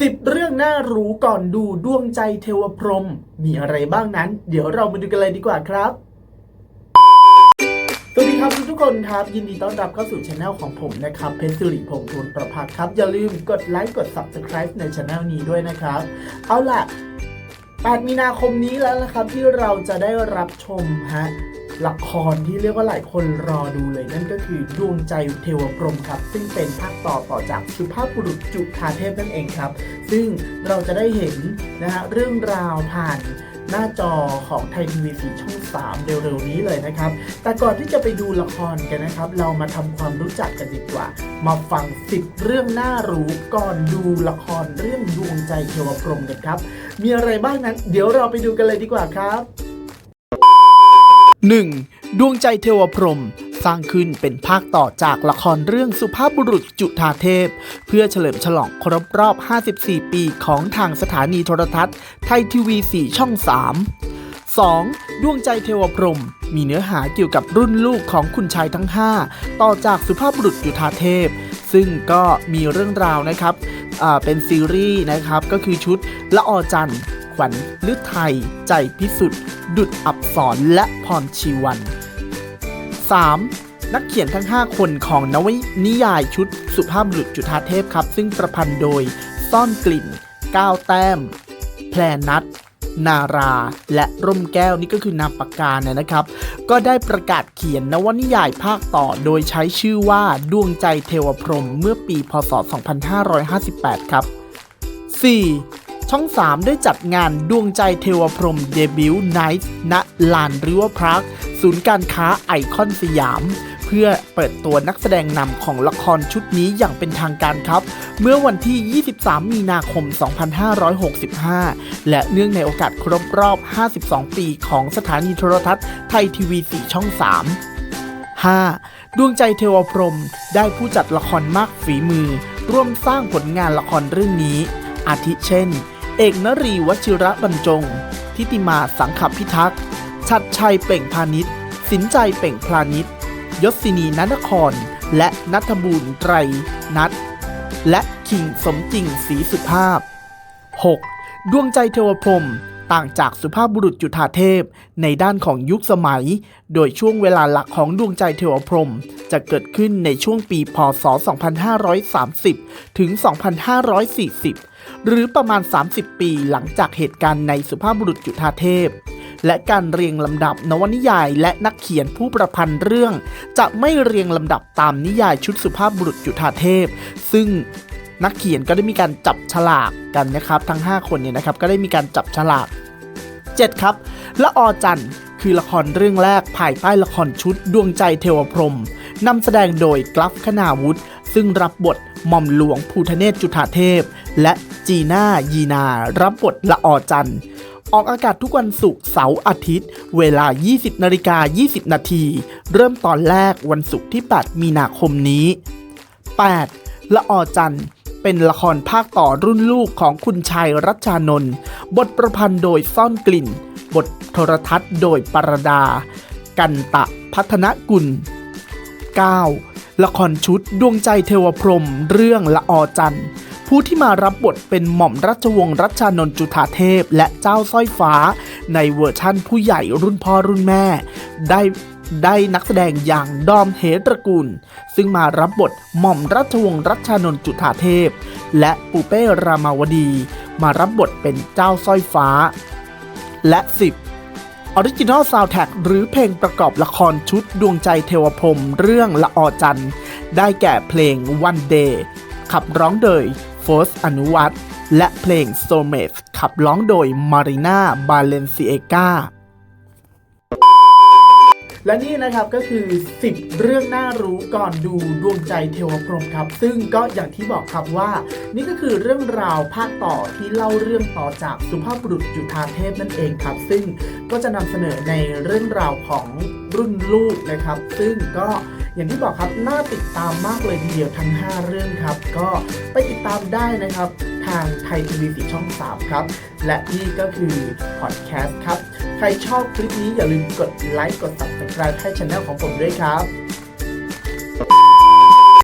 สิบเรื่องน่ารู้ก่อนดูดวงใจเทวพรหมมีอะไรบ้างนั้น เดี๋ยวเรามาดูกันเลยดีกว่าครับ สวัสดีครับทุกคนครับ ยินดีต้อนรับเข้าสู่ช anel ของผมนะครับ เพชรสิริพงษ์ทูลประภาครับ อย่าลืมกดไลค์กด subscribe ในช anel นี้ด้วยนะครับ เอาล่ะ 8 มีนาคมนี้แล้วนะครับที่เราจะได้รับชมฮะ ละครที่เรียกว่าหลายคนรอดูเลยนั่นก็คือดวงใจเทวพรหมครับ ซึ่งเป็นภาคต่อต่อจากสุภาพบุรุษจุฑาเทพนั่นเองครับ ซึ่งเราจะได้เห็นนะฮะเรื่องราวผ่านหน้าจอของไทยทีวีสีช่อง 3 เร็วๆนี้เลยนะครับ แต่ก่อนที่จะไปดูละครกันนะครับ เรามาทำความรู้จักกันดีกว่า มาฟัง 10 เรื่องน่ารู้ก่อนดูละครเรื่องดวงใจเทวพรหมกันครับ มีอะไรบ้างนั้น เดี๋ยวเราไปดูกันเลยดีกว่าครับ 1. ดวงใจเทวพรหมสร้างขึ้นเป็นภาคต่อจากละครเรื่องสุภาพบุรุษจุฑาเทพ เพื่อเฉลิมฉลองครบรอบ 54 ปีของทางสถานีโทรทัศน์ไทยทีวี 4 ช่อง 3 2. ดวงใจเทวพรหมมีเนื้อหาเกี่ยวกับรุ่นลูกของคุณชายทั้ง 5 ต่อจากสุภาพบุรุษจุฑาเทพ ซึ่งก็มีเรื่องราวนะครับเป็นซีรีส์นะครับ ก็คือชุดละออจันทร์ ขวัญฤทัย ใจพิสุทธิ์ ดุดอับสรและพรชีวัน 3. นักเขียนทั้ง 5 คนของนวนิยายชุดสุภาพบุรุษจุฑาเทพครับ ซึ่งประพันธ์โดย ซ่อนกลิ่น ก้าวแต้ม แพรนัทนาราและร่มแก้วนี่ก็คือนามปากกาเนี่ยนะครับ ก็ได้ประกาศเขียนนวนิยายภาคต่อ โดยใช้ชื่อว่าดวงใจเทวพรหมเมื่อปีพศ 2558 ครับ 4. ช่อง 3 ได้จัดงานดวงใจเทวพรมเดบิวต์ไนท์ณลานริวพาร์คศูนย์การค้าไอคอนสยาม เพื่อเปิดตัวนักแสดงนำของละครชุดนี้อย่างเป็นทางการครับ เมื่อวันที่ 23 มีนาคม 2565 และเนื่องในโอกาสครบรอบ 52 ปีของสถานีโทรทัศน์ไทยทีวี 4 ช่อง 3 5. ดวงใจเทวพรมได้ผู้จัดละครมากฝีมือ ร่วมสร้างผลงานละครเรื่องนี้ อาทิเช่น เอกนรีวชิระบรรจง ทิติมาสังขพิทักษ์ ชัดชัยเป่งพาณิชย์ สินใจเป่งพาณิชย์ ยศินีนันคร และนัทบูรณ์ไตรนัทและคิงสมจริงศรีสุภาพ 6. ดวงใจเทวพรมต่างจากสุภาพบุรุษจุฑาเทพ ในด้านของยุคสมัย โดยช่วงเวลาหลักของดวงใจเทวพรมจะเกิดขึ้นในช่วงปีพศ 2530 ถึง 2540 หรือประมาณ 30 ปีหลังจากเหตุการณ์ในสุภาพบุรุษจุฑาเทพ และการเรียงลำดับนวนิยายและนักเขียนผู้ประพันธ์เรื่อง จะไม่เรียงลำดับตามนิยายชุดสุภาพบุรุษจุฑาเทพ ซึ่งนักเขียนก็ได้มีการจับฉลากกันนะครับ ทั้ง 5 คนเนี่ยนะครับก็ได้มีการจับฉลาก 7 ครับละออจันทร์คือละครเรื่องแรกภายใต้ละครชุดดวงใจเทวพรมนำแสดงโดยกลัฟคณาวุฒิ ซึ่งรับบทหม่อมหลวงภูทะเนศจุฑาเทพ และจีน่ายีนา รับบทละออจันทร์ออกอากาศทุกวันศุกร์เสาร์อาทิตย์ เวลา 20นาฬิกา20 นาที เริ่มตอนแรกวันศุกร์ที่ 8 มีนาคมนี้ 8. ละออจันทร์เป็นละครภาคต่อรุ่นลูกของคุณชายรัชชานนท์บทประพันธ์โดยซ่อนกลิ่น บทโทรทัศน์โดยปรดา กันตะพัฒนกุล 9. ละครชุดดวงใจเทวพรมเรื่องละออจันทร์ผู้ที่มารับบทเป็นหม่อมราชวงศ์รัชานนท์จุฑาเทพ และเจ้าสร้อยฟ้า ในเวอร์ชั่นผู้ใหญ่รุ่นพ่อรุ่นแม่ ได้ได้นักแสดงอย่างดอมเหตระกูล ซึ่งมารับบทหม่อมราชวงศ์รัชานนท์จุฑาเทพ และปูเป้รามาวดี มารับบทเป็นเจ้าสร้อยฟ้า และ10 ออริจินอลซาวด์แท็กหรือเพลงประกอบละครชุดดวงใจเทวพรมเรื่องละออจันได้แก่เพลง One Day ขับร้องโดยโฟสอนุวัตและเพลง s o m a t e ขับร้องโดยมารีนาบาเลนซิเอกา และนี่นะครับก็คือ 10 เรื่องน่ารู้ก่อนดูดวงใจเทวพรหมครับ ซึ่งก็อย่างที่บอกครับว่า นี่ก็คือเรื่องราวภาคต่อที่เล่าเรื่องต่อจากสุภาพบุรุษจุฑาเทพนั่นเองครับ ซึ่งก็จะนำเสนอในเรื่องราวของรุ่นลูกนะครับ ซึ่งก็อย่างที่บอกครับน่าติดตามมากเลยทีเดียวทั้ง 5 เรื่องครับ ก็ไปติดตามได้นะครับ ทางไทยทีวีสีช่อง 3 ครับ และนี่ก็คือพอดแคสต์ครับ ใครชอบคลิปนี้อย่าลืมกดไลค์กด subscribe ให้ช anel ของผมด้วยครับ